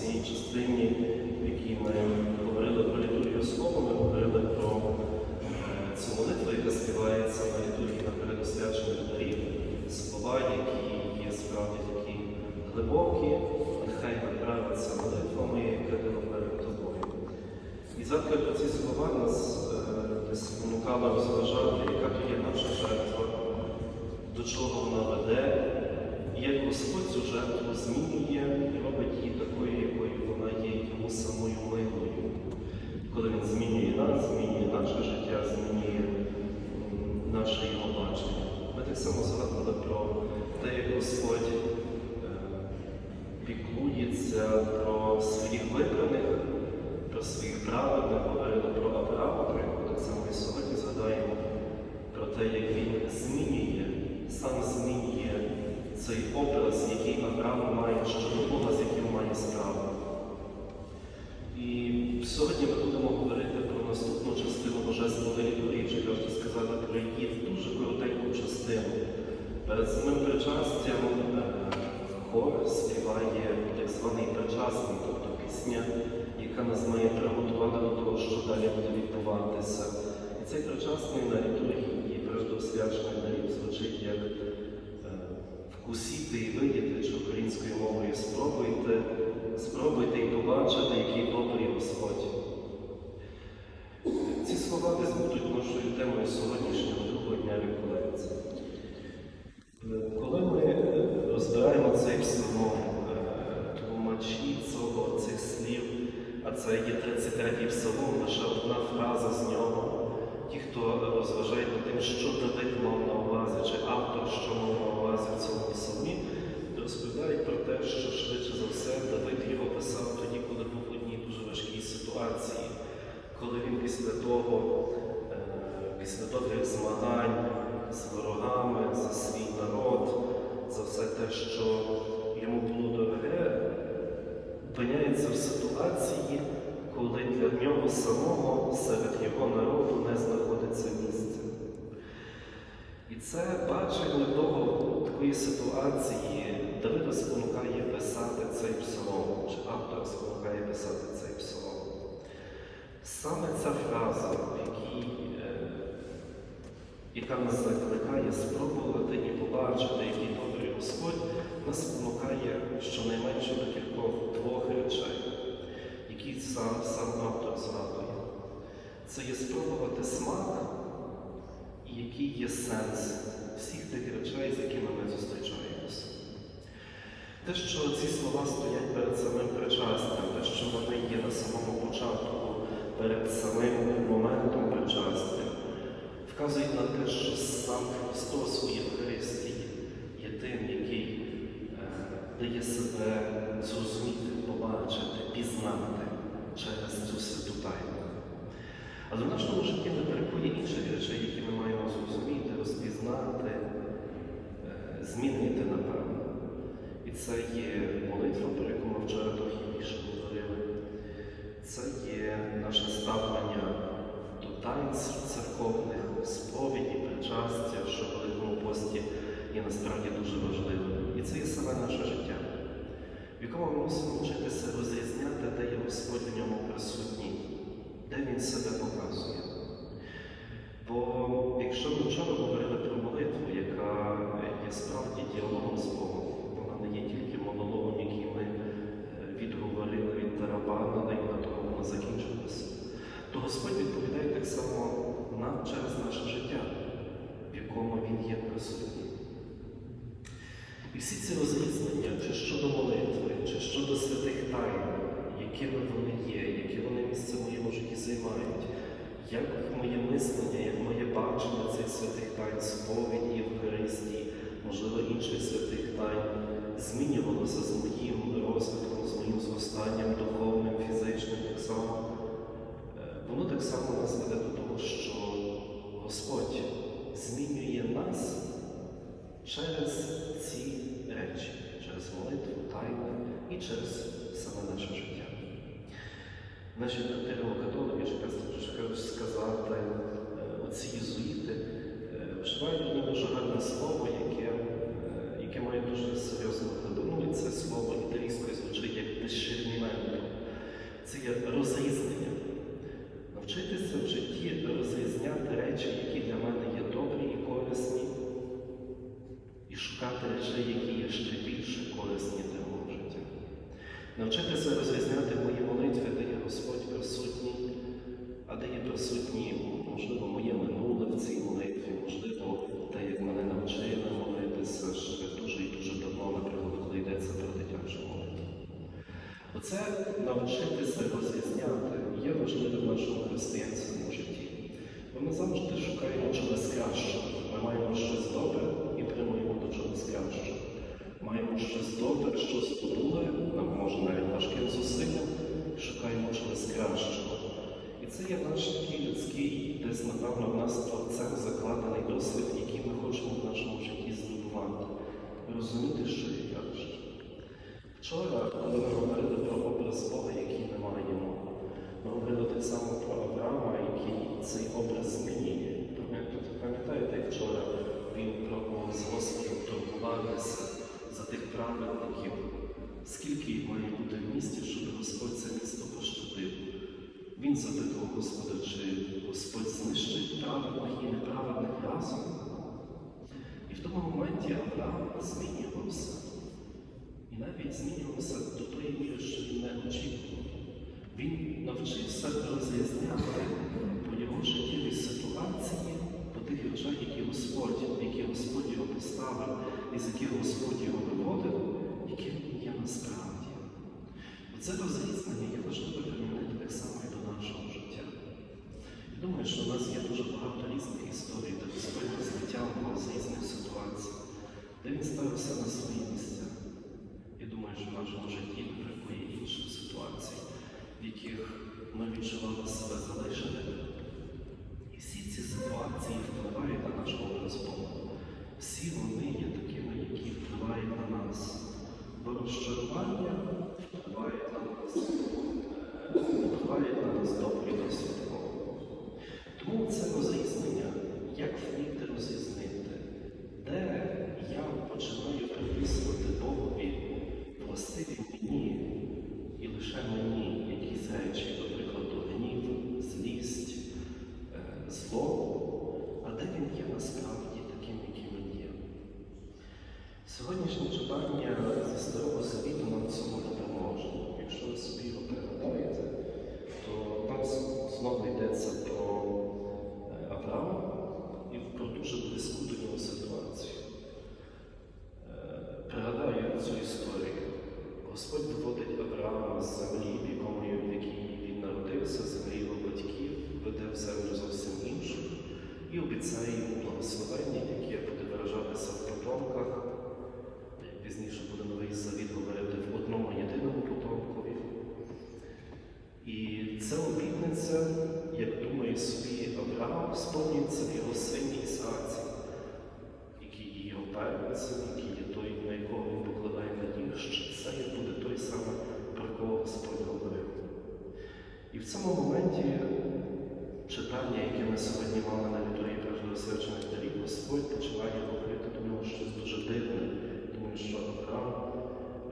цій частині, в якій ми говорили про літургію слова, ми говорили про е, цю молитву, яка співається на літургії на передосвячених дарів. Слова, які є справді такі глибокі, нехай направиться молитвами, яка перед тобою. І завтра про ці слова нас е, десь спонукало розважати, яка то є наша жертва, до чого вона веде, і як Господь цю жертву змінює і робить її такою, якою вона є йому самою милою. Коли Він змінює нас, змінює наше життя, змінює м, наше його бачення. Ми так само згадували про те, як Господь е, піклується про своїх вибраних, про своїх праведних, говорили про Авраама, про якого так само і сьогодні згадаємо про те, як він змінює, сам змінює цей образ, який Авраам має щодо Бога, з яким має справу. І сьогодні ми будемо говорити про наступну частину Божественної літургії, вже кажете сказати про її дуже коротеньку частину. Перед самим причастям е, хор співає так званий причасний, тобто пісня, яка нас має приготувати до того, що далі буде відбуватися. І цей причасний на літургії передосвячений нарід звучить як вкусіти і видіти, чи українською мовою спробуйте, спробуйте і побачити, який добрий Господь. Ці слова десь будуть нашою темою сьогоднішнього другого дня реколекції. Коли ми е, розбираємо цей псалом, е, тлумачі цього цих слів, а це є 33-й псалом, лише одна фраза з нього. Ті, хто розважає над тим, що Давид мав на увазі, чи автор, що мав на увазі в цьому псалмі, розповідають про те, що швидше за все Давид його писав тоді, коли був в одній дуже важкій ситуації, коли він після того, е, після довгих змагань з ворогами за свій народ, за все те, що йому було дороге, опиняється в ситуації, коли для нього самого серед його народу не знаходиться місця. І це бачення того, такої ситуації Давида спонукає писати цей псалом, чи автор спонукає писати цей псалом. Саме ця фраза, е, яка нас закликає спробувати і побачити, який добрий Господь, нас спонукає щонайменше до кількох двох речей, які сам, сам автор згадує. Це є спробувати смак і який є сенс всіх тих речей, з якими ми зустрічаємося. Те, що ці слова стоять перед самим причастям, те, що вони є на самому початку, перед самим моментом причастя, вказують на те, що сам Христос у Євхаристії є тим, який е, дає себе зрозуміти, побачити, пізнати через цю святу тайну. Але в нашому житті не бракує інших речей, які ми маємо зрозуміти, розпізнати, е, змінити, напевно. І це є молитва, про яку ми вчора трохи більше говорили. Це є наше ставлення до таїнств церковних, сповіді, причастя, що в Великому пості є насправді дуже важливим. І це є саме наше життя, в якому ми мусимо вчитися розрізняти, де є Господь в ньому присутній, де Він себе показує. Бо якщо ми вчора говорили про молитву, яка є справді діалогом з Богом, вона не є тільки монологом, який ми е, відговорили, відтарабанили і на тому вона закінчилася, то Господь відповідає так само нам через наше життя, в якому Він є присутній. І всі ці розрізнення, чи щодо молитви, чи щодо святих тайн, якими вони є, які вони місце в моєму житті займають, як моє мислення, як моє бачення цих святих тайн, сповіді, Євхаристії, можливо, інших святих тайн, змінювалося з моїм розвитком, з моїм зростанням духовним, фізичним, так само. Е, Воно так само нас веде до того, що Господь змінює нас через молитву, тайну і через саме наше життя. Наші католики, сказати, е, оці єзуїти е, вживають одне дуже гарне слово, яке, е, яке має дуже серйозну глибину, і це слово італійською звучить як discernimento. Це є розрізнення. Навчитися в житті розрізняти речі, які для мене є добрі і корисні, і шукати речей, які є ще більше корисні для мого життя. Навчитися розрізняти мої молитви, де є Господь присутній, а де є присутні, можливо, моє минуле в цій молитві, можливо, те, як мене навчили молитися ще дуже і дуже давно, наприклад, коли йдеться про дитячу молитву. Оце навчитися розрізняти є важливим в нашому християнському житті. Бо ми завжди шукаємо чогось кращого. Ми маємо щось добре до чогось кращого. Маємо щось добре, щось подуле, нам може навіть важким зусиллям, шукаємо чогось кращого. І це є наш такий людський, десь, напевно, в нас творцем закладений досвід, який ми хочемо в нашому житті здобувати. Розуміти, що є краще. Вчора, коли ми говорили про образ Бога, який ми маємо, ми говорили так само про Авраама, який цей образ змінює. Пам'ятаєте, як вчора він пробував з Господом турбуватися за тих праведників, скільки їх має бути в місті, щоб Господь це місто пощадив. Він запитував Господа, чи Господь знищить праведних і неправедних разом. І в тому моменті Авраам змінювався. І навіть змінювався до тої міри, що він не очікував. Він навчився розрізняти по його життєвій ситуації, речах, які Господь, які Господь його поставив, і з яких Господь його виводив, яким є насправді. Це розрізнення є важливо примінити так само і до нашого життя. Я думаю, що в нас є дуже багато різних історій, де Господь нас з різних ситуацій, де він ставився на свої місця. Я думаю, що в нашому житті бракує інших ситуацій, в яких ми відчували себе залишеними. Впливають на наш образ Бога. Всі вони є такими, які впливають на нас. Бо розчарування впливає на нас, впливає на нас добрий досвід Бога. Тому це розрізнення, як вміти розрізнити, де я починаю приписувати Богові властиві мені і лише мені якісь речі, до прикладу, гнів, злість, е, зло, а де він є насправді таким, яким він є. Сьогоднішнє читання зі Старого Завіту нам в цьому допоможе. Якщо ви собі його пригадаєте, то там з- знову йдеться про е, Авраама і про дуже близьку до нього ситуацію. Е, Пригадаю цю історію. Господь виводить Авраама з землі, в якому в якій він народився, з землі його батьків, веде в землю зовсім іншу і обіцяє йому благословення, яке буде виражатися в потомках. Пізніше буде новий завіт говорити в одному єдиному потомкові. І ця обітниця, як думає собі Авраам, сповнюється в його сині Ісааці, який є його первенцем, який є той, на якого він покладає надію, що це буде той самий, про кого Господь говорив. І в цьому моменті читання, яке ми сьогодні мали на літургії преждосвячених дарів, Господь починає говорити до нього щось дуже дивне, тому що Авраам,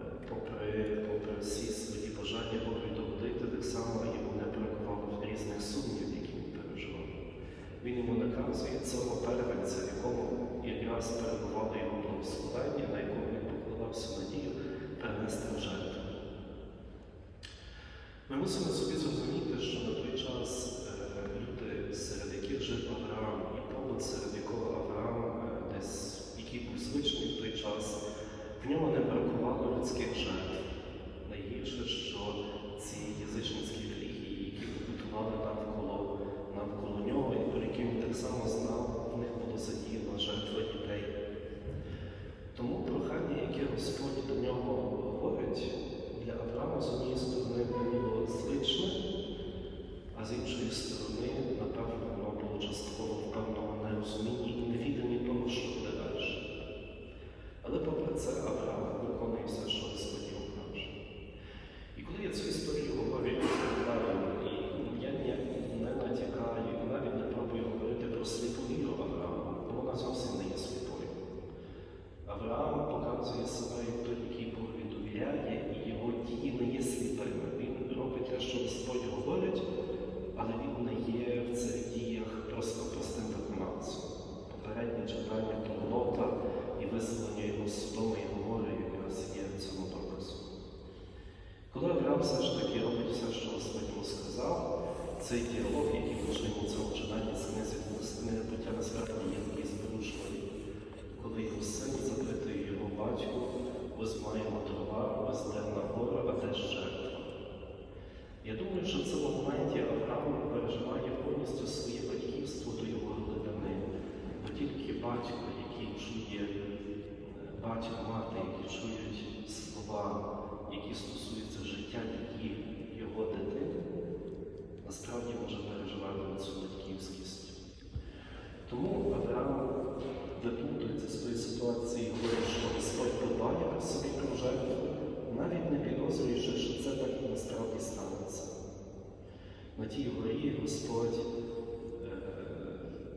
е, попри, попри всі свої бажання Богу догодити, так само йому не бракувало різних сумнів, які він переживав. Він йому наказує цього первенця, в якому якраз перебувало його благословення, на якому він покладав всю надію, перенести в жертву. Ми мусимо собі зрозуміти, що на той час е, люди, серед яких жив Авраам, і побут, серед якого Авраам е, десь, який був звичний в той час, в ньому не бракувало людських жертв. На тій горі Господь е,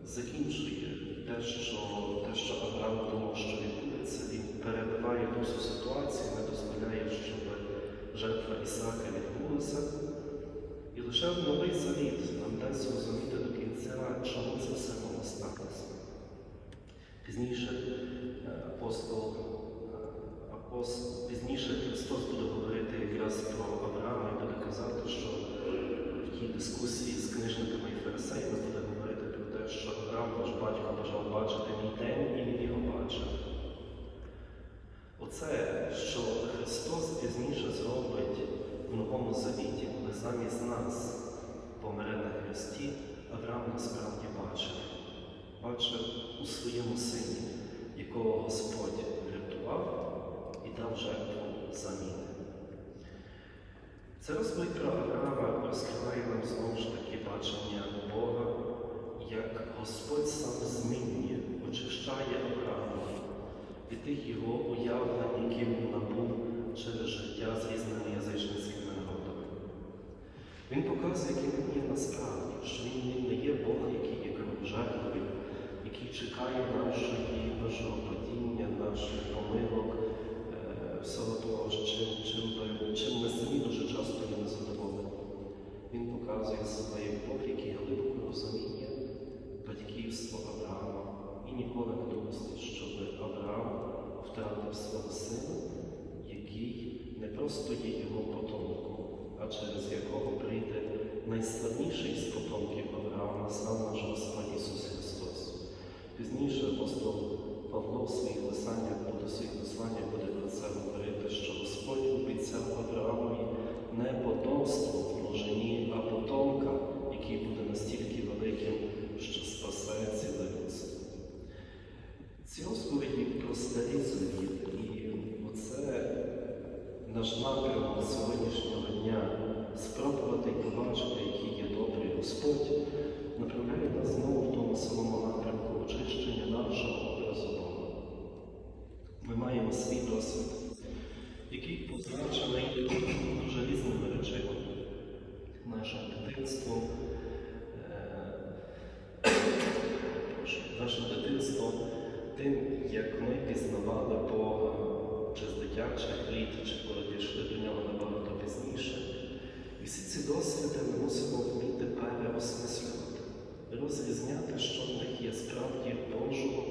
закінчує те, що, те, що Авраам думав, що відбудеться. Він перебиває ту ситуацію, не дозволяє, щоб жертва Ісаака відбулася. І лише новий завіт нам дасть зрозуміти до кінця, чому це все могло статися. Пізніше е, апостол, е, апостол, пізніше Христос буде говорити якраз про Авраама і буде казати, що в дискусії з книжниками і фарисеями буде говорити про те, що Авраам, ваш батько, бажав бачити мій день, і він його бачив. Оце, що Христос пізніше зробить в Новому Завіті, коли замість нас помре на Христі, Авраам насправді бачив. Бачив у своєму сині, якого Господь врятував і дав жертву заміни. Це про Авраама розкриває нам знову ж таки бачення Бога, як Господь сам змінює, очищає Авраама від тих його уявлень, які він набув через життя з різними язичницькими народами. Він показує, яким він є насправді, що він не є Бог, який є кровожерливий, який чекає нашої, нашого падіння, наших помилок, всього чим, чим, чим ми самі дуже часто є незадоволені. Він показує себе як Бог, який глибоко розуміє батьківство Авраама і ніколи не допустить, щоб Авраам втратив свого сина, який не просто є його потомком, а через якого прийде найславніший з потомків Авраама, сам наш Господь Ісус Христос. Пізніше апостол Павло в своїх писаннях буде своїх посланнях буде говорити, що Господь обіцяв Авраамові не потомство в множині, а потомка, який буде настільки великим, що спасе ціле людство. Ці розповіді про старі завіт, і оце наш напрямок сьогоднішнього дня спробувати і побачити, який є добрий Господь, направляє нас знову в тому самому напрямку очищення нашого. Ми маємо свій досвід, який позначений дуже різними речами. Нашим дитинством, е, прошу, нашим дитинством, тим, як ми пізнавали Бога чи з дитячих літ, чи коли пішли до нього набагато пізніше. І всі ці досвіди ми мусимо вміти переосмислювати, розрізняти, що в них є справді Божого,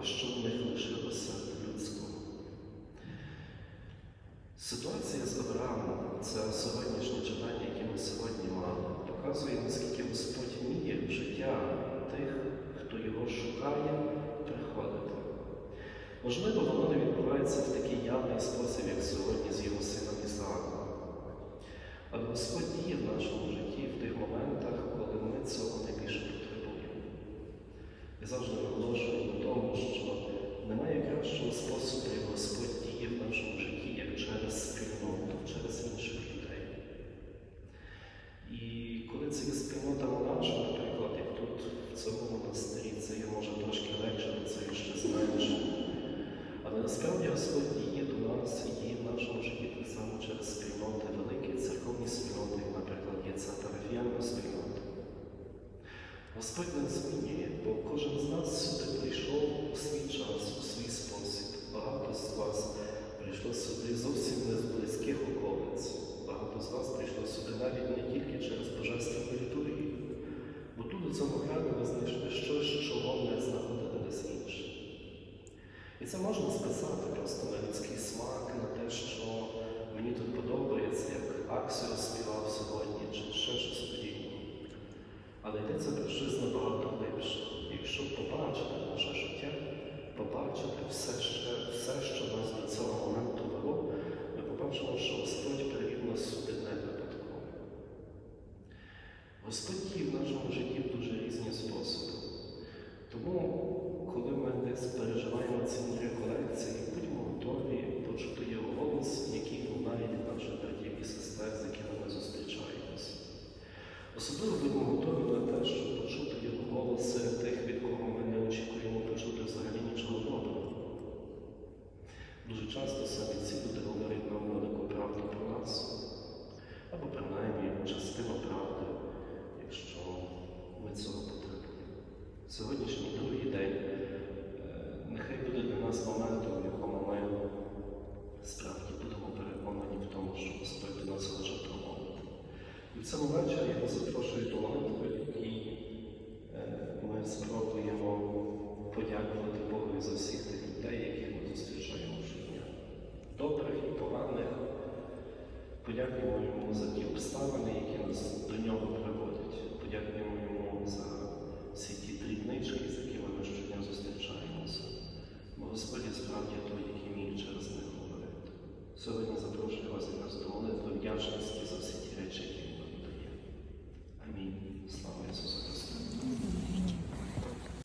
а що в них лишилося людського. Ситуація з Авраамом, це сьогоднішнє читання, яке ми сьогодні мали, показує, наскільки Господь вміє в життя тих, хто його шукає, приходити. Можливо, воно не відбувається в такий явний спосіб, як сьогодні з його сином Ісааком. Але Господь діє в нашому житті в тих моментах, коли ми цього найбільше потребуємо. Я завжди наголошую на тому, що немає кращого способу, як Господь діє в нашому житті, як через спільноту, через інших людей. І коли це є спільнота монаша, наприклад, як тут в цьому монастирі, це є може трошки легше, бо це є ще зменше. Але насправді Господь діє до нас і діє в нашому житті так само через спільноти, великі церковні спільноти, як, наприклад, є ця парафіальна спільнота. Нас змінює, бо кожен з нас сюди прийшов у свій час, у свій спосіб. Багато з вас прийшло сюди зовсім не з близьких околиць. Багато з вас прийшло сюди навіть не тільки через божественну літургію, бо тут у цьому храмі ви знайшли щось, чого не знаходили десь інше. І це можна списати просто на людський смак, на те, що мені тут подобається, як Аксіо співав сьогодні, готові на те, щоб почути його голоси тих, від кого ми не очікуємо почути взагалі нічого доброго. Дуже часто самі ці люди говорять нам велику правду про нас, або принаймні частину правди, якщо ми цього потребуємо. Сьогоднішній другий день е, нехай буде для нас моментом. за ті обставини, які нас до нього